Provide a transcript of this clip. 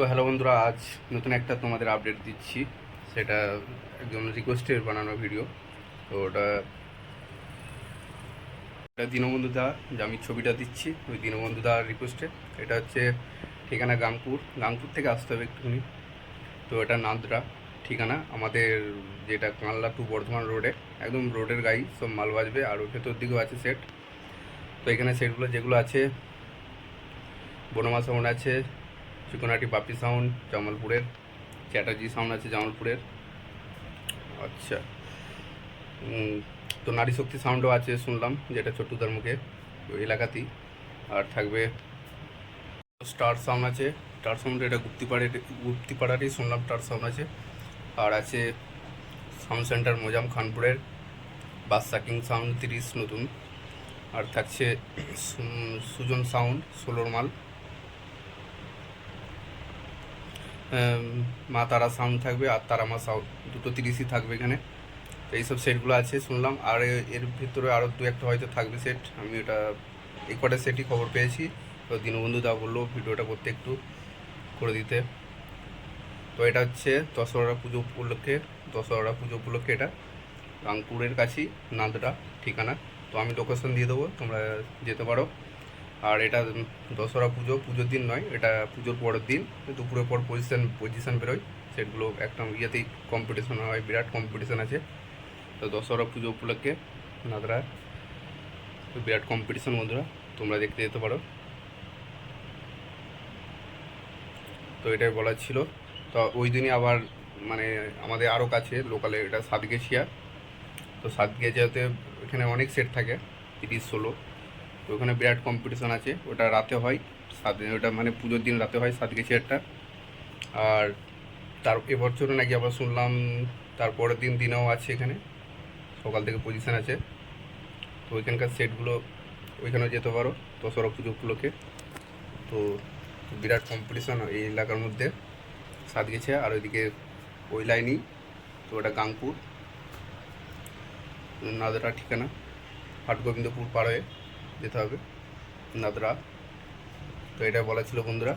তো হ্যালো বন্ধুরা, আজ নতুন একটা তোমাদের আপডেট দিচ্ছি। সেটা একজন রিকোয়েস্টের বানানো ভিডিও তো ওটা এটা দীনবন্ধু দা, যে আমি ছবিটা দিচ্ছি, ওই দীনবন্ধু দার রিকোয়েস্টে এটা হচ্ছে ঠিকানা গাংপুর। গাংপুর থেকে আসতে হবে একটুখানি। তো এটা নাদরা ঠিকানা। আমাদের যেটা কানলা টু বর্ধমান রোডে একদম রোডের গাড়ি, সব মাল বাজবে। আর ভেতর দিকেও আছে সেট তো এখানে সেটগুলো যেগুলো আছে, বনমা সাউন্ড আছে চিকনাটি বাপি সাউন্ড জামালপুরের, চ্যাটার্জি সাউন্ড আছে জামালপুরের। আচ্ছা। তো নারী শক্তি সাউন্ডও আছে, শুনলাম, যেটা ছোট্টুদার মুখে, এলাকাতেই। আর থাকবে স্টার সাউন্ড আছে স্টার সাউন্ড এটা গুপ্তিপাড়ে গুপ্তিপাড়ারই শুনলাম স্টার সাউন্ড আছে। আর আছে সাউন্ড সেন্টার মোজাম খানপুরের, বাস সাকিং সাউন্ড তিরিশ নতুন। আর থাকছে সুজন সাউন্ড ষোলোর মাল। মা তারা সাউন্ড থাকবে আর তারা মা সাউন্ড দুটো তিরিশই থাকবে এখানে। তো এইসব সেটগুলো আছে, শুনলাম। আর এর ভিতরে আরও দু একটা হয়তো থাকবে সেট আমি ওটা এই কটা সেটই খবর পেয়েছি। তো দীনবন্ধু দা বলল ভিডিওটা করতে একটু করে দিতে। তো এটা হচ্ছে দশহরা পুজো উপলক্ষে, দশহরা পুজো উপলক্ষে এটা। রংপুরের কাছেই নাদরা ঠিকানা। তো আমি লোকেশন দিয়ে দেবো, তোমরা যেতে পারো। আর এটা দশহরা পুজো, পুজোর দিন নয়, এটা পুজোর পরের দিন, দুপুরের পর পজিশন পজিশন বেরোয়। সেগুলো একটা ইয়েতেই কম্পিটিশন হয়, বিরাট কম্পিটিশন আছে। তো দশহরা পুজো উপলক্ষে নাদরা বিরাট কম্পিটিশন বন্ধুরা, তোমরা দেখতে যেতে পারো। তো এটাই বলার ছিল। তো ওই দিনই আবার মানে আমাদের আরও কাছে লোকালে এটা সাতগেছিয়া। তো সাতগেছিয়াতে এখানে অনেক সেট থাকে, তিরিশ, ষোলো। তো ওখানে বিরাট কম্পিটিশন আছে, ওটা রাতে হয়, সাত ওটা মানে পুজোর দিন রাতে হয় সাত গেছি একটা। আর তার এবছরও নাকি আবার শুনলাম তারপরের দিন দিনেও আছে এখানে, সকাল থেকে পজিশন আছে। তো ওইখানকার সেটগুলো ওইখানেও যেতে পারো, দশহরা পুজো উপলক্ষে। তো বিরাট কম্পিটিশন এই এলাকার মধ্যে, সাত গেছে। আর ওইদিকে ওই লাইনই তো ওটা গাংপুর, নাদরা ঠিকানা, হাটগোবিন্দপুর পাড়ে যেতে হবে নাদরা তো এটা বলা ছিল বন্ধুরা।